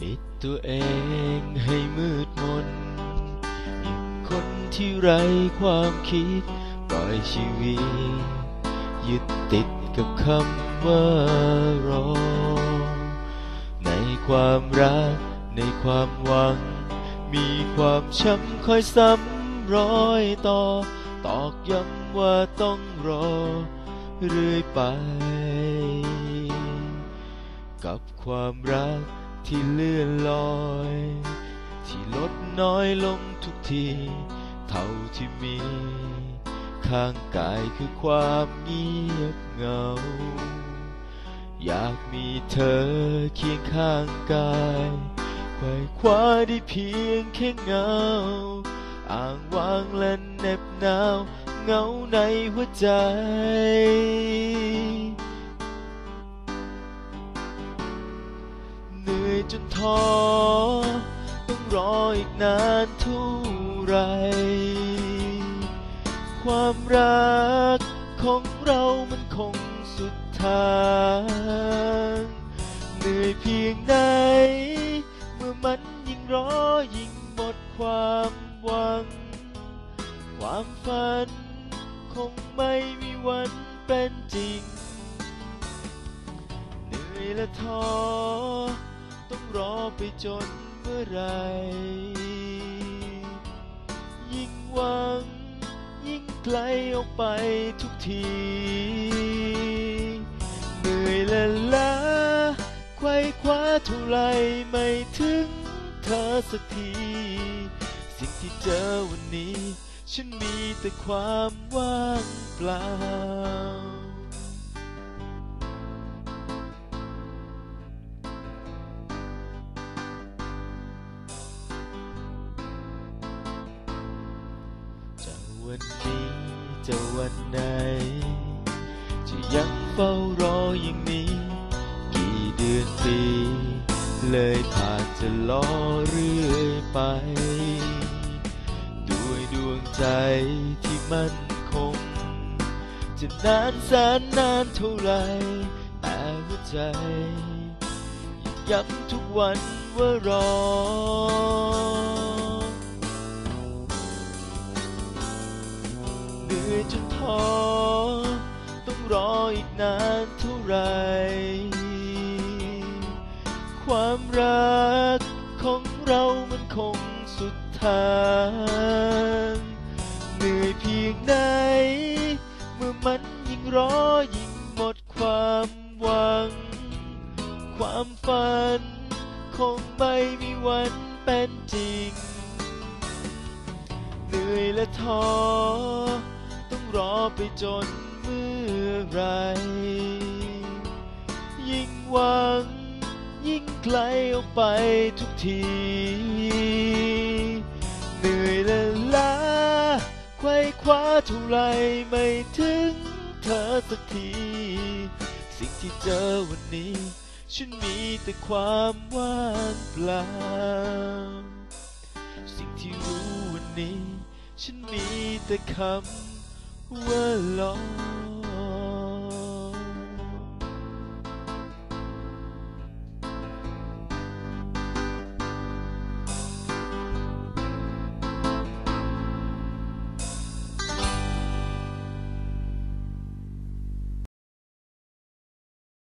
ปิดตัวเองให้มืดมนอย่งคนที่ไร้ความคิด ปล่อยชีวิต ยึดติดกับคำว่ารอ ในความรัก ในความหวัง มีความช้ำคอยซ้ำรอยต่อ ตอกย้ำว่าต้องรอ เรื่อยไป กับความรัก ที่เลื่อนลอย ที่ลดน้อยลงทุกที เท่าที่มี ข้างกายคือความเงียบเหงา อยากมีเธอเคียงข้างกายไขว่คว้าได้เพียงแค่เงา อ่างวางและเน็บหนาว เงาในหัวใจ อยจนท้อต้องรออีกนานเท่าไร ความรักของเรามันคงสุดทางเหนื่อยเพียงใดเมื่อมันยิ่งรอยิ่งหมดความหวัง ความฝันคงไม่มีวันเป็นจริงเหนื่อยและท้อ ไปจนเมื่อไร ยิ่งหวัง ยิ่งไกลออกไปทุกที เหนื่อยและล้าไขว้คว้าเท่าไรไม่ถึงเธอสักที สิ่งที่เจอวันนี้ ฉันมีแต่ความว่างเปล่า วันนี้จะวันไหน จะยังเฝ้ารออย่างนี้ กี่เดือนปี เลยผ่านจะรอเรื่อยไป ด้วยดวงใจที่มั่นคง จะนานแสนนานเท่าไรแต่หัวใจ ยังย้ำทุกวันว่ารอ ออีกนานเท่าไร ความรักของเรามันคงสุดทางเหนื่อยเพียงใดเมื่อมันยิ่งรอยิ่งหมดความหวัง ความฝันคงไม่มีวันเป็นจริง เหนื่อยและท้อต้องรอไปจน มื่อไร ยิ่งหวัง ยิ่งไกลออกไปทุกที เหนื่อยและล้าไขว้คว้าเท่าไรไม่ถึงเธอสักที สิ่งที่เจอวันนี้ ฉันมีแต่ความว่างเปล่า สิ่งที่รู้วันนี้ ฉันมีแต่คำ ว่ารอ